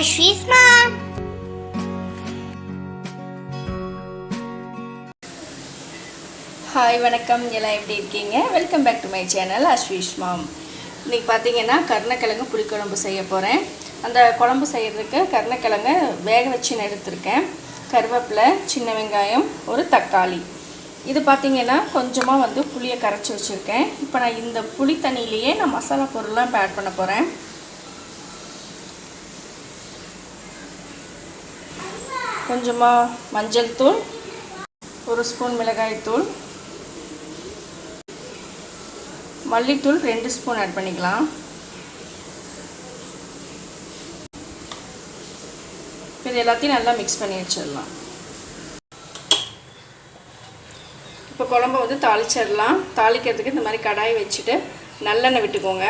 Ashwis mom. Hi வணக்கம். எல்லாம் எப்படி இருக்கீங்க? Welcome back to my channel Ashwish mom இன்றைக்கி பார்த்தீங்கன்னா கருணக்கிழங்கு புளிக்குழம்பு செய்ய போகிறேன் அந்த குழம்பு செய்கிறதுக்கு கருணக்கிழங்கு வேக வச்சு எடுத்திருக்கேன். கருவேப்பிலை சின்ன வெங்காயம் ஒரு தக்காளி. இது பார்த்தீங்கன்னா கொஞ்சமாக வந்து புளியை கரைச்சி வச்சுருக்கேன். இப்போ நான் இந்த புளி தண்ணியிலேயே நான் மசாலா பொருள்லாம் இப்போ ஆட் பண்ண போகிறேன் கொஞ்சமாக மஞ்சள் தூள் ஒரு ஸ்பூன் மிளகாய்த்தூள் மல்லித்தூள் ரெண்டு ஸ்பூன் ஆட் பண்ணிக்கலாம். இது எல்லாத்தையும் நல்லா மிக்ஸ் பண்ணி வச்சிடலாம். இப்போ குழம்ப வந்து தாளிச்சிடலாம். தாளிக்கிறதுக்கு இந்த மாதிரி கடாய் வச்சுட்டு நல்லெண்ணெய் விட்டுக்கோங்க.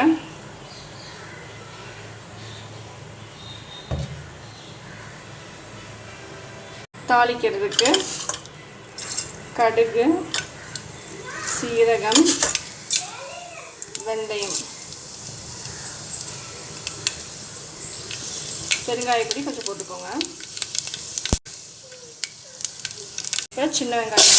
தாளிக்கிறதுக்கு கடுகு சீரகம் வெந்தயம். பெருங்காயப்பொடி கொஞ்சம் போட்டுக்கோங்க. இப்போ சின்ன வெங்காயம்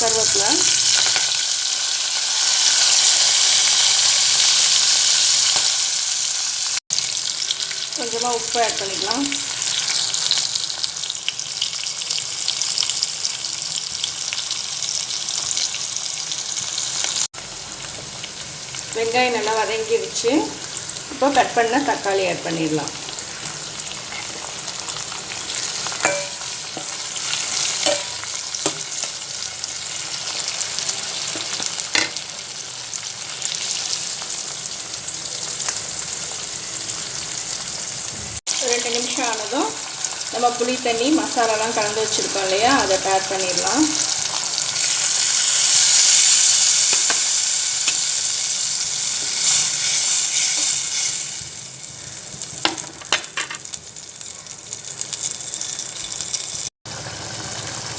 கருவேப்பிலை. கொஞ்சமாக உப்பு ஆட் பண்ணிக்கலாம். வெங்காயம் நல்லா வதங்கிடுச்சு இப்போ கட் பண்ண தக்காளி ஆட் பண்ணிடலாம். ரெண்டு நிமிஷம் ஆனதும் நம்ம புளி தண்ணி மசாலாலாம் கலந்து வச்சுருக்கோம் இல்லையா? அதை ஆட் பண்ணிடலாம்.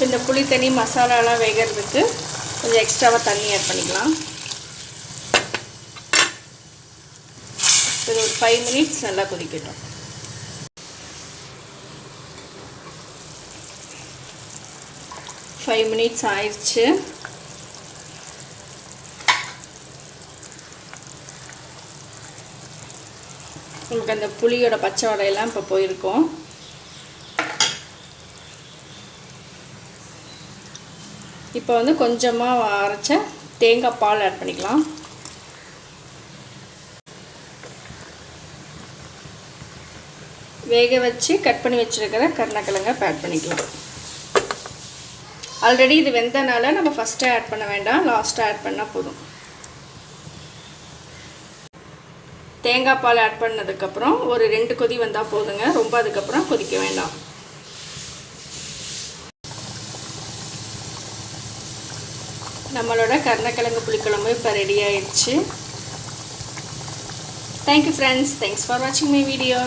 இந்த புளி தண்ணி மசாலாலாம் வேகிறதுக்கு கொஞ்சம் எக்ஸ்ட்ராவாக தண்ணி ஆட் பண்ணிக்கலாம். இது ஒரு ஃபைவ் மினிட்ஸ் நல்லா கொதிக்கட்டும். ஃபைவ் மினிட்ஸ் ஆயிடுச்சு. உங்களுக்கு அந்த புளியோட பச்சை வடையெல்லாம் இப்போ போயிருக்கோம். இப்போ வந்து கொஞ்சமாக அரைச்ச தேங்காய் பால் ஆட் பண்ணிக்கலாம். வேக வச்சு கட் பண்ணி வச்சுருக்கிற கருணக்கிழங்க ஆட் பண்ணிக்கலாம். ஆல்ரெடி இது வெந்தனால நம்ம ஃபஸ்ட்டு ஆட் பண்ண வேண்டாம் லாஸ்ட்டாக ஆட் பண்ணால் போதும். தேங்காய் பால் ஆட் பண்ணதுக்கப்புறம் ஒரு ரெண்டு கொதி வந்தால் போதுங்க. ரொம்ப அதுக்கப்புறம் கொதிக்க வேண்டாம். நம்மளோட கருணக்கிழங்கு புளிக்குழம்பு இப்போ ரெடி ஆயிடுச்சு. Thank you friends thanks for வாட்சிங் மை வீடியோ